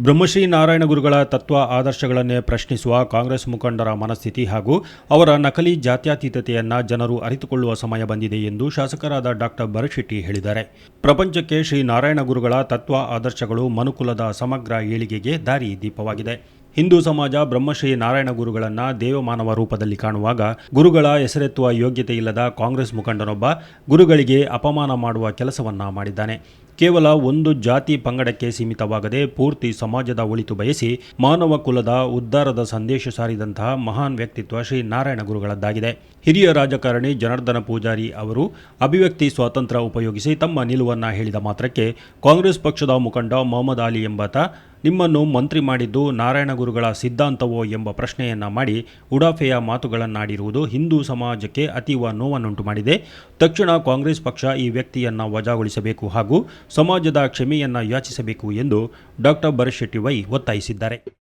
ಬ್ರಹ್ಮಶ್ರೀ ನಾರಾಯಣ ಗುರುಗಳ ತತ್ವ ಆದರ್ಶಗಳನ್ನೇ ಪ್ರಶ್ನಿಸುವ ಕಾಂಗ್ರೆಸ್ ಮುಖಂಡರ ಮನಸ್ಥಿತಿ ಹಾಗೂ ಅವರ ನಕಲಿ ಜಾತ್ಯತೀತತೆಯನ್ನು ಜನರು ಅರಿತುಕೊಳ್ಳುವ ಸಮಯ ಬಂದಿದೆ ಎಂದು ಶಾಸಕರಾದ ಡಾಕ್ಟರ್ ಭರಶೆಟ್ಟಿ ಹೇಳಿದ್ದಾರೆ. ಪ್ರಪಂಚಕ್ಕೆ ಶ್ರೀ ನಾರಾಯಣ ಗುರುಗಳ ತತ್ವ ಆದರ್ಶಗಳು ಮನುಕುಲದ ಸಮಗ್ರ ಏಳಿಗೆಗೆ ದಾರಿ ದೀಪವಾಗಿದೆ. ಹಿಂದೂ ಸಮಾಜ ಬ್ರಹ್ಮಶ್ರೀ ನಾರಾಯಣ ಗುರುಗಳನ್ನು ದೇವಮಾನವ ರೂಪದಲ್ಲಿ ಕಾಣುವಾಗ ಗುರುಗಳ ಹೆಸರೆತ್ತುವ ಯೋಗ್ಯತೆ ಇಲ್ಲದ ಕಾಂಗ್ರೆಸ್ ಮುಖಂಡನೊಬ್ಬ ಗುರುಗಳಿಗೆ ಅಪಮಾನ ಮಾಡುವ ಕೆಲಸವನ್ನ ಮಾಡಿದ್ದಾನೆ. ಕೇವಲ ಒಂದು ಜಾತಿ ಪಂಗಡಕ್ಕೆ ಸೀಮಿತವಾಗದೆ ಪೂರ್ತಿ ಸಮಾಜದ ಒಳಿತು ಬಯಸಿ ಮಾನವ ಕುಲದ ಉದ್ಧಾರದ ಸಂದೇಶ ಸಾರಿದಂತಹ ಮಹಾನ್ ವ್ಯಕ್ತಿತ್ವ ಶ್ರೀ ನಾರಾಯಣ ಗುರುಗಳದ್ದಾಗಿದೆ. ಹಿರಿಯ ರಾಜಕಾರಣಿ ಜನಾರ್ದನ ಪೂಜಾರಿ ಅವರು ಅಭಿವ್ಯಕ್ತಿ ಸ್ವಾತಂತ್ರ್ಯ ಉಪಯೋಗಿಸಿ ತಮ್ಮ ನಿಲುವನ್ನು ಹೇಳಿದ ಮಾತ್ರಕ್ಕೆ ಕಾಂಗ್ರೆಸ್ ಪಕ್ಷದ ಮುಖಂಡ ಮೊಹಮ್ಮದ್ ಅಲಿ ಎಂಬಾತ ನಿಮ್ಮನ್ನು ಮಂತ್ರಿ ಮಾಡಿದ್ದು ನಾರಾಯಣ ಗುರುಗಳ ಸಿದ್ಧಾಂತವೋ ಎಂಬ ಪ್ರಶ್ನೆಯನ್ನು ಮಾಡಿ ಉಡಾಫೆಯ ಮಾತುಗಳನ್ನಾಡಿರುವುದು ಹಿಂದೂ ಸಮಾಜಕ್ಕೆ ಅತೀವ ನೋವನ್ನುಂಟು ಮಾಡಿದೆ. ತಕ್ಷಣ ಕಾಂಗ್ರೆಸ್ ಪಕ್ಷ ಈ ವ್ಯಕ್ತಿಯನ್ನು ವಜಾಗೊಳಿಸಬೇಕು ಹಾಗೂ ಸಮಾಜದ ಕ್ಷಮೆಯನ್ನು ಯಾಚಿಸಬೇಕು ಎಂದು ಡಾಕ್ಟರ್ ಭರಶೆಟ್ಟಿ ವೈ ಒತ್ತಾಯಿಸಿದ್ದಾರೆ.